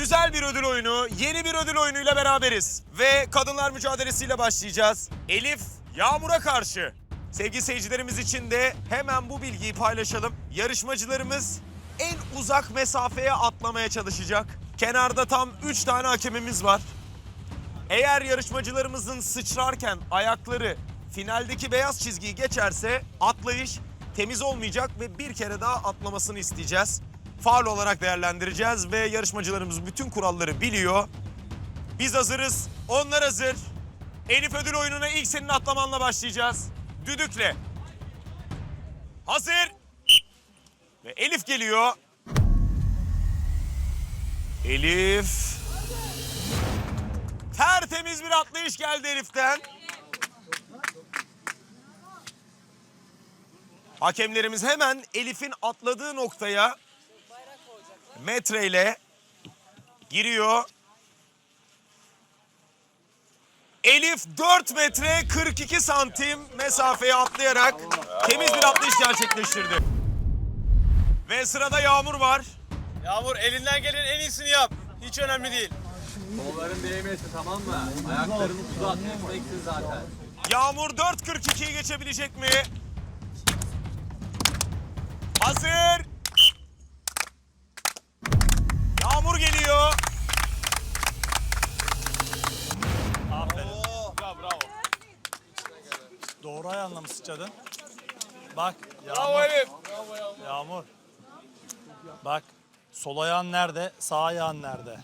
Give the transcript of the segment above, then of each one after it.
Güzel bir ödül oyunu, yeni bir ödül oyunuyla beraberiz. Ve kadınlar mücadelesiyle başlayacağız. Elif Yağmur'a karşı. Sevgili seyircilerimiz için de hemen bu bilgiyi paylaşalım. Yarışmacılarımız en uzak mesafeye atlamaya çalışacak. Kenarda tam 3 tane hakemimiz var. Eğer yarışmacılarımızın sıçrarken ayakları finaldeki beyaz çizgiyi geçerse atlayış temiz olmayacak ve bir kere daha atlamasını isteyeceğiz. Faul olarak değerlendireceğiz ve yarışmacılarımız bütün kuralları biliyor. Biz hazırız, onlar hazır. Elif ödül oyununa ilk senin atlamanla başlayacağız. Düdükle. Hazır. Ve Elif geliyor. Elif. Tertemiz bir atlayış geldi Elif'ten. Hakemlerimiz hemen Elif'in atladığı noktaya metreyle giriyor. Elif 4 metre 42 santim mesafeye atlayarak temiz bir atlayış gerçekleştirdi. Ve sırada Yağmur var. Yağmur elinden gelen en iyisini yap. Hiç önemli değil. Kolların değmesi tamam mı? Ayaklarını uzat. Yükseksin zaten. Yağmur 4.42'yi geçebilecek mi? Hazır. Yağmur geliyor. Bravo bravo. Doğru ayağınla mı sıçradın? Bak Bravo Yağmur. Elif. Yağmur. Bak sol ayağın nerede? Sağ ayağın nerede?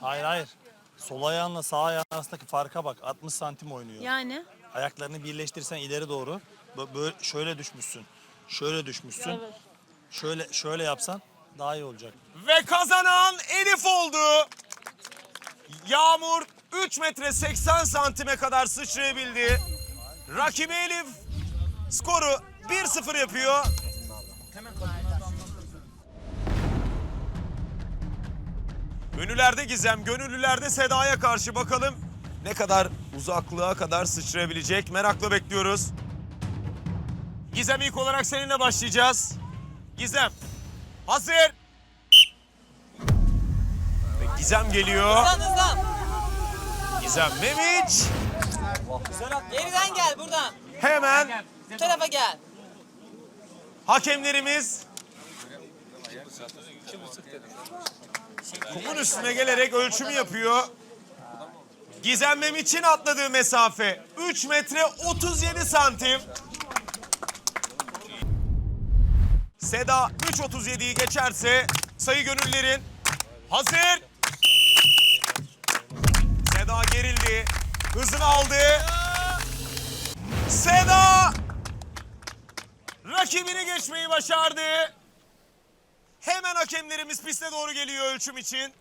Hayır hayır. Sol ayağınla sağ ayağın arasındaki farka bak. 60 santim oynuyor. Yani Ayaklarını birleştirsen ileri doğru. Bö- Böyle şöyle düşmüşsün. Şöyle düşmüşsün. Şöyle şöyle yapsan daha iyi olacak. Ve kazanan Elif oldu. Yağmur 3 metre 80 santime kadar sıçrayabildi. Rakibi Elif skoru 1-0 yapıyor. Ünlülerde Gizem, gönüllülerde Seda'ya karşı bakalım ne kadar uzaklığa kadar sıçrayabilecek merakla bekliyoruz. Gizem ilk olarak seninle başlayacağız. Gizem hazır. Ve Gizem geliyor. Gizem Memiç Geriden gel buradan. hemen Bu tarafa gel. hakemlerimiz kumun üstüne gelerek ölçümü yapıyor. Gizem Memiç'in atladığı mesafe 3 metre 37 santim. Seda 3.37'yi geçerse sayı gönüllerin hazır. Seda gerildi. Hızını aldı. Seda rakibini geçmeyi başardı. Hemen hakemlerimiz piste doğru geliyor ölçüm için.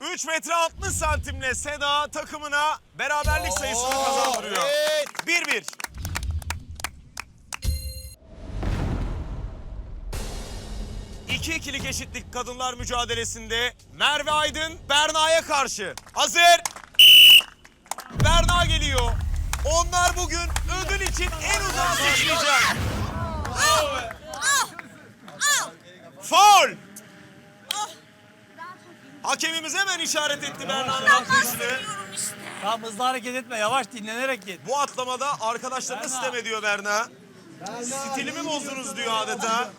Üç metre 60 santimle Seda takımına beraberlik sayısını kazandırıyor. Evet. 1-1. İki ikilik eşitlik kadınlar mücadelesinde Merve Aydın Berna'ya karşı. Hazır. Berna geliyor. Onlar bugün ödül için en uzağa sıçrayacak. Faul. Hakemimiz hemen işaret etti Berna'nın atlayışını. Tamam hızlı hareket etme yavaş dinlenerek git. Bu atlamada arkadaşlarına Berna. sitem ediyor Berna. Stilimi bozdunuz diyor adeta.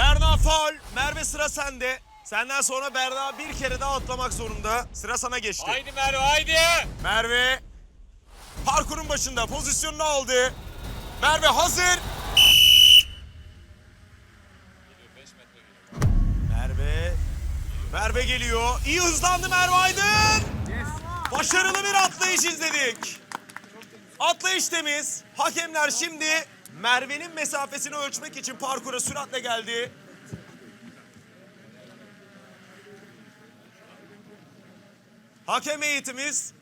Berna faul. Merve sıra sende. Senden sonra Berna bir kere daha atlamak zorunda. Sıra sana geçti. Haydi Merve haydi. Merve parkurun başında pozisyonunu aldı. Merve hazır. Merve Merve geliyor. İyi hızlandı Merve Aydın. Başarılı bir atlayış izledik. Atlayış temiz. Hakemler şimdi Merve'nin mesafesini ölçmek için parkura süratle geldi. Hakem eğitimiz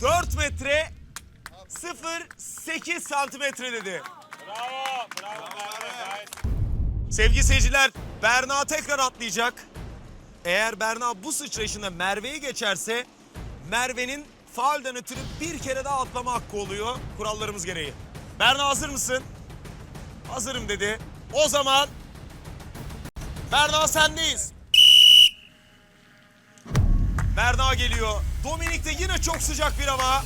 4 metre 0.8 santimetre dedi. Bravo. Bravo Merve. Sevgili seyirciler Berna tekrar atlayacak. Eğer Berna bu sıçrayışında Merve'yi geçerse Merve'nin faalden ötürü bir kere daha atlama hakkı oluyor kurallarımız gereği. Berna hazır mısın? Hazırım dedi. O zaman Berna sendeyiz. Berna geliyor. Dominik'te yine çok sıcak bir hava.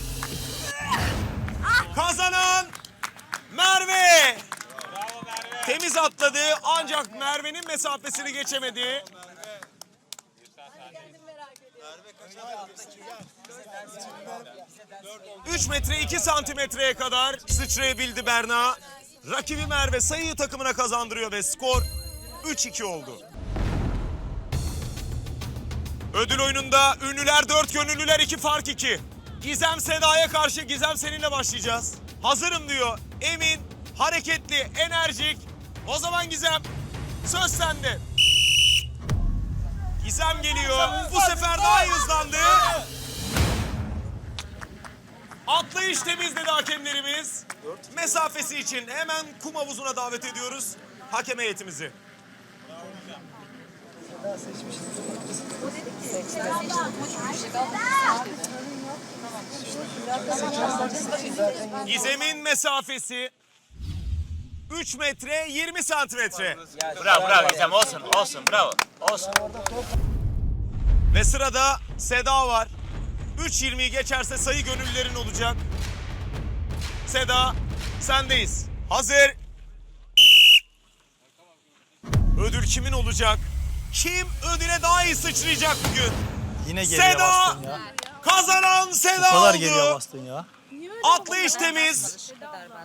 Kazanan Merve. Temiz atladı ancak Merve'nin mesafesini geçemedi. Üç metre 2 santimetreye kadar sıçrayabildi Berna. Rakibi Merve sayıyı takımına kazandırıyor ve skor 3-2 oldu. Ödül oyununda ünlüler 4, gönüllüler 2 fark 2. Gizem Seda'ya karşı Gizem seninle başlayacağız. Hazırım diyor. Emin, hareketli, enerjik. O zaman Gizem söz sende. Gizem geliyor. Bu sefer daha iyi hızlandı. Atlayış temizledi hakemlerimiz. Mesafesi için hemen kum havuzuna davet ediyoruz hakem heyetimizi. Gizem'in mesafesi 3 metre 20 santimetre. Bravo bravo Gizem olsun olsun bravo. Olsun. Ve sırada Seda var. 3.20'yi geçerse sayı gönüllülerin olacak. Seda sendeyiz. Hazır. Ödül kimin olacak? Kim ödüle daha iyi sıçrayacak bugün? Yine geriye Seda! bastın ya. Kazanan Seda kadar oldu. geriye bastın ya. Atlayış temiz.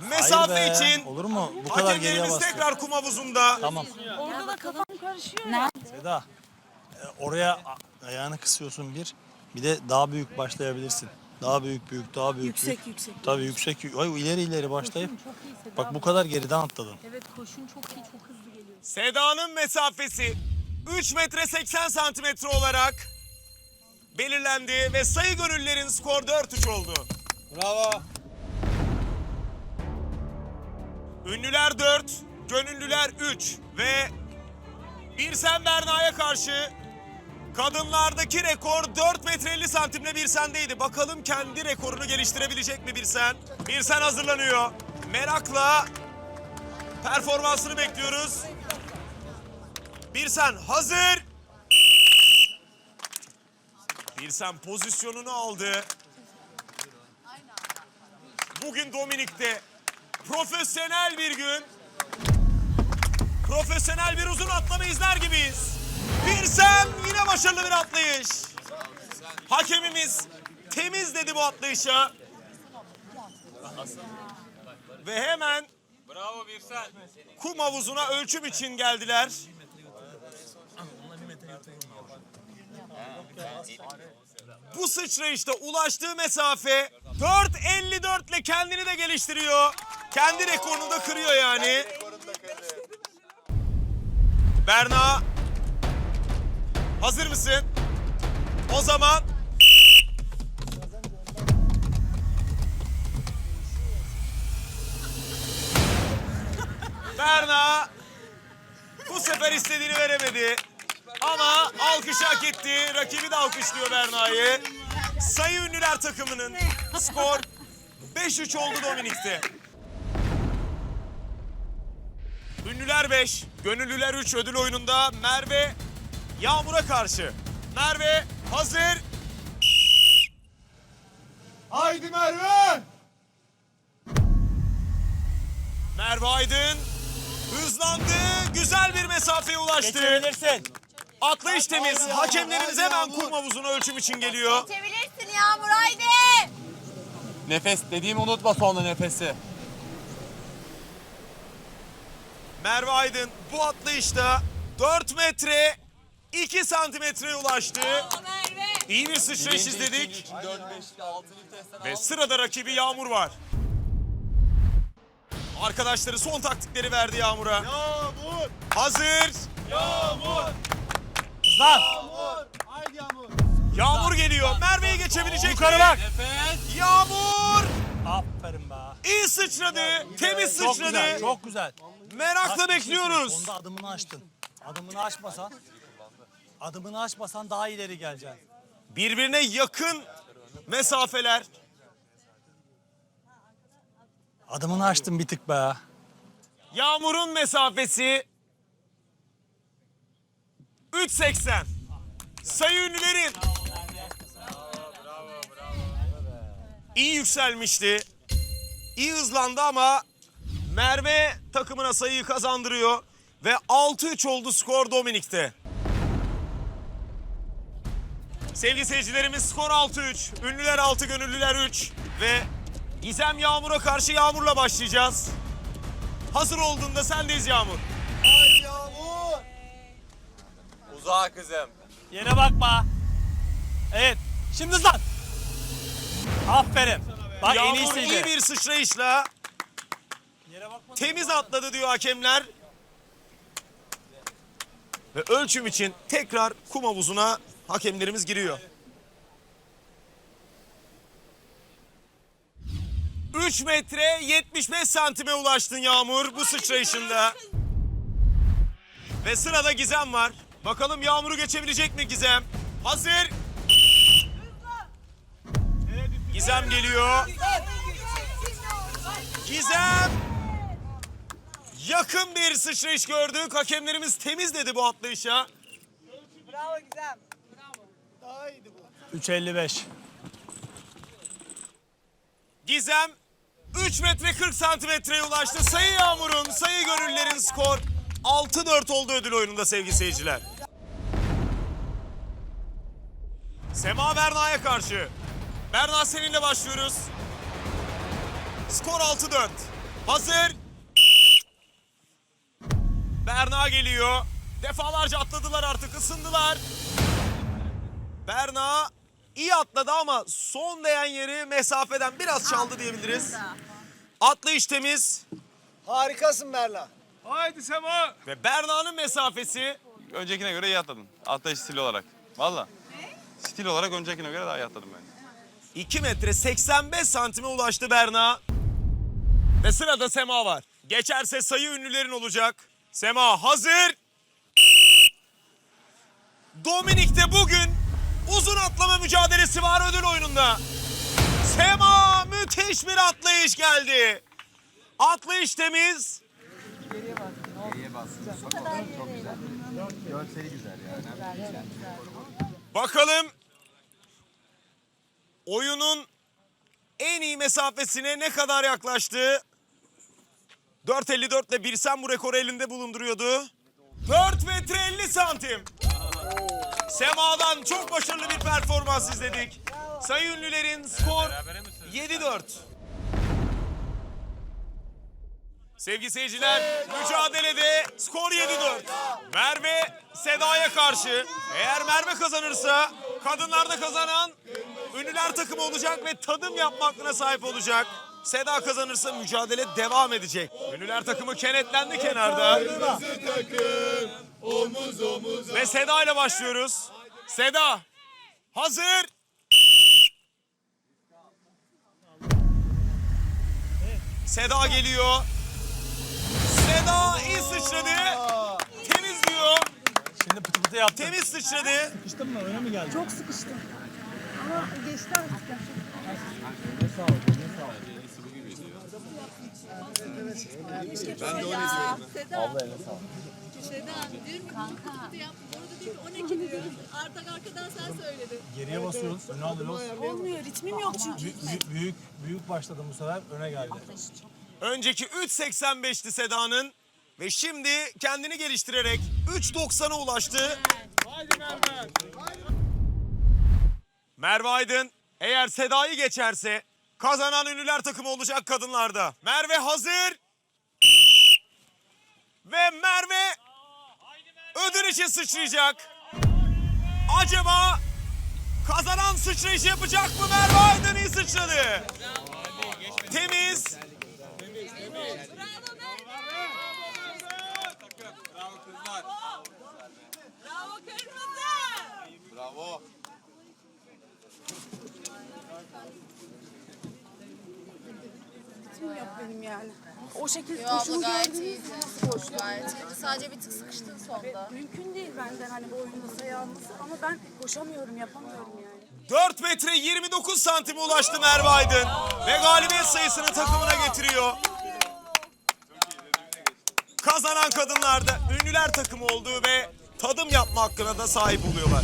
Mesafe Hayır be, için Olur mu? Bu kadar geriye hakemlerimiz tekrar kum havuzunda. Tamam. Orada da kafam karışıyor ya. Seda. e, Oraya a- ayağını kısıyorsun bir. Bir de daha büyük başlayabilirsin. Daha büyük büyük daha büyük Yüksek, büyük. yüksek. Tabii yüksek. yü- Ay ileri ileri başlayıp. Çok iyi Seda. Bak bu kadar geriden atladın. Evet koşun çok iyi, çok hızlı geliyor. Seda'nın mesafesi 3 metre 80 santimetre olarak belirlendi ve sayı gönüllerin skor 4-3 oldu. Bravo. Ünlüler 4, gönüllüler 3 ve Birsen Berna'ya karşı kadınlardaki rekor 4 metre 50 santimle Birsen'deydi. Bakalım kendi rekorunu geliştirebilecek mi Birsen? Birsen hazırlanıyor. Merakla performansını bekliyoruz. Birsen hazır. Birsen pozisyonunu aldı. Bugün Dominik'te profesyonel bir gün. Profesyonel bir uzun atlama izler gibiyiz. Birsen yine başarılı bir atlayış. Hakemimiz temiz dedi bu atlayışa. Ve hemen Bravo Birsen. kum havuzuna ölçüm için geldiler. Bu sıçrayışta ulaştığı mesafe 4.54 ile kendini de geliştiriyor. Kendi rekorunu da kırıyor yani. Berna hazır mısın? O zaman Berna bu sefer istediğini veremedi. Ama alkış hak etti. Rakibi de alkışlıyor Berna'yı. Sayı ünlüler takımının skor 5-3 oldu Dominik'te. Ünlüler 5, gönüllüler 3 ödül oyununda Merve Yağmur'a karşı. Merve hazır. Haydi Merve. Merve Aydın hızlandı. Güzel bir mesafeye ulaştı. Geçebilirsin. Atlayış temiz. Hakemlerimiz hemen kum havuzuna ölçüm için geliyor. Geçebilirsin Yağmur haydi. Nefes dediğimi unutma sonra nefesi. Merve Aydın bu atlayışta 4 metre 2 santimetreye ulaştı. Merve. İyi bir sıçrayış izledik. 4 5'li 6'lı testten Ve sırada rakibi Yağmur var. Arkadaşları son taktikleri verdi Yağmur'a. Yağmur. Hazır. Yağmur. Lan! Haydi Yağmur. Yağmur geliyor. Merve'yi geçebilecek Yukarı bak. Nefes. Yağmur Aferin be. iyi sıçradı. Temiz Çok sıçradı. güzel, çok güzel. Merakla bekliyoruz. Onda adımını açtın. Adımını açmasan, adımını açmasan daha ileri geleceksin. Birbirine yakın mesafeler. Adımını açtım bir tık be. Yağmur'un mesafesi 3.80. Sayı ünlülerin. İyi yükselmişti. İyi hızlandı ama Merve takımına sayıyı kazandırıyor. Ve 6-3 oldu skor Dominik'te. Sevgili seyircilerimiz skor 6-3. Ünlüler 6, gönüllüler 3. Ve Gizem Yağmur'a karşı Yağmur'la başlayacağız. Hazır olduğunda sendeyiz Yağmur. Uzağa kızım. Yere bakma. Evet. Şimdi hızlan. Aferin. Bak en Yağmur iyisiydi. iyi bir sıçrayışla Yere bakma. temiz atladı diyor hakemler. Ve ölçüm için tekrar kum havuzuna hakemlerimiz giriyor. 3 metre 75 santime ulaştın Yağmur bu sıçrayışında. Ve sırada Gizem var. Bakalım Yağmur'u geçebilecek mi Gizem? Hazır. Gizem geliyor. Gizem! Yakın bir sıçrayış gördük. Hakemlerimiz temiz dedi bu atlayışa. 3.55. Gizem 3 metre 40 santimetreye ulaştı. Sayı Yağmur'un, sayı Gönüller'in skor 6-4 oldu ödül oyununda sevgili seyirciler. Sema Berna'ya karşı. Berna seninle başlıyoruz. Skor 6-4. Hazır. Berna geliyor. Defalarca atladılar artık ısındılar. Berna iyi atladı ama son değen yeri mesafeden biraz çaldı diyebiliriz. Atlayış temiz Harikasın Berla. Haydi Sema. ve Berna'nın mesafesi Öncekine göre iyi atladın. Atlayış stili olarak. Valla. Stil olarak öncekine göre daha iyi atladım ben. 2 metre 85 santime ulaştı Berna. Ve sırada Sema var. Geçerse sayı ünlülerin olacak. Sema hazır. Dominik'te bugün uzun atlama mücadelesi var ödül oyununda. Sema müthiş bir atlayış geldi. Atlayış temiz. Bakalım oyunun en iyi mesafesine ne kadar yaklaştı? 4.54 ile Birsem bu rekoru elinde bulunduruyordu. 4 metre 50 santim. Sema'dan çok başarılı bir performans izledik. Sayı ünlülerin skor 7-4. Sevgili seyirciler, mücadelede skor 7-4. Merve Seda'ya karşı. Eğer Merve kazanırsa kadınlarda kazanan ünlüler takımı olacak ve tadım yapma hakkına sahip olacak. Seda kazanırsa mücadele devam edecek. Ünlüler takımı kenetlendi kenarda. Ve Seda ile başlıyoruz. Seda hazır. Seda geliyor. Seda iyi sıçradı. Temiz diyor. Şimdi pıtı pıtı yaptım. Temiz sıçradı. Sıkıştın mı? Öne mi geldin? Çok sıkıştım. Ama geçti artık. Ben de öyle diyorum. Seda. Seda ki kanka. Yap. Orada o ne ki diyor. Artık arkadan sen söyledin. Geriye basıyoruz. Öne alıyoruz. Olmuyor ritmim yok çünkü. Büyük, büyük, büyük başladım bu sefer. Öne geldi. Önceki 3.85'ti Seda'nın. Ve şimdi kendini geliştirerek 3.90'a ulaştı. Merve Aydın eğer Seda'yı geçerse kazanan ünlüler takımı olacak kadınlarda. Merve hazır. Ve Merve ödül için sıçrayacak. Acaba kazanan sıçrayışı yapacak mı Merve Aydın iyi sıçradı. Temiz. Bravo kırmızı. Bravo. Ritmim yok benim yani. O şekilde Yo koşumu gayet iyiydi. koştum? Gayet iyiydi. Sadece bir tık sıkıştın sonda. Mümkün değil benden hani bu oyunda sayı alması ama ben koşamıyorum, yapamıyorum yani. 4 metre 29 santime ulaştı Merve Aydın. Ve galibiyet sayısını takımına getiriyor. Kazanan kadınlar da ünlüler takımı olduğu ve tadım yapma hakkına da sahip oluyorlar.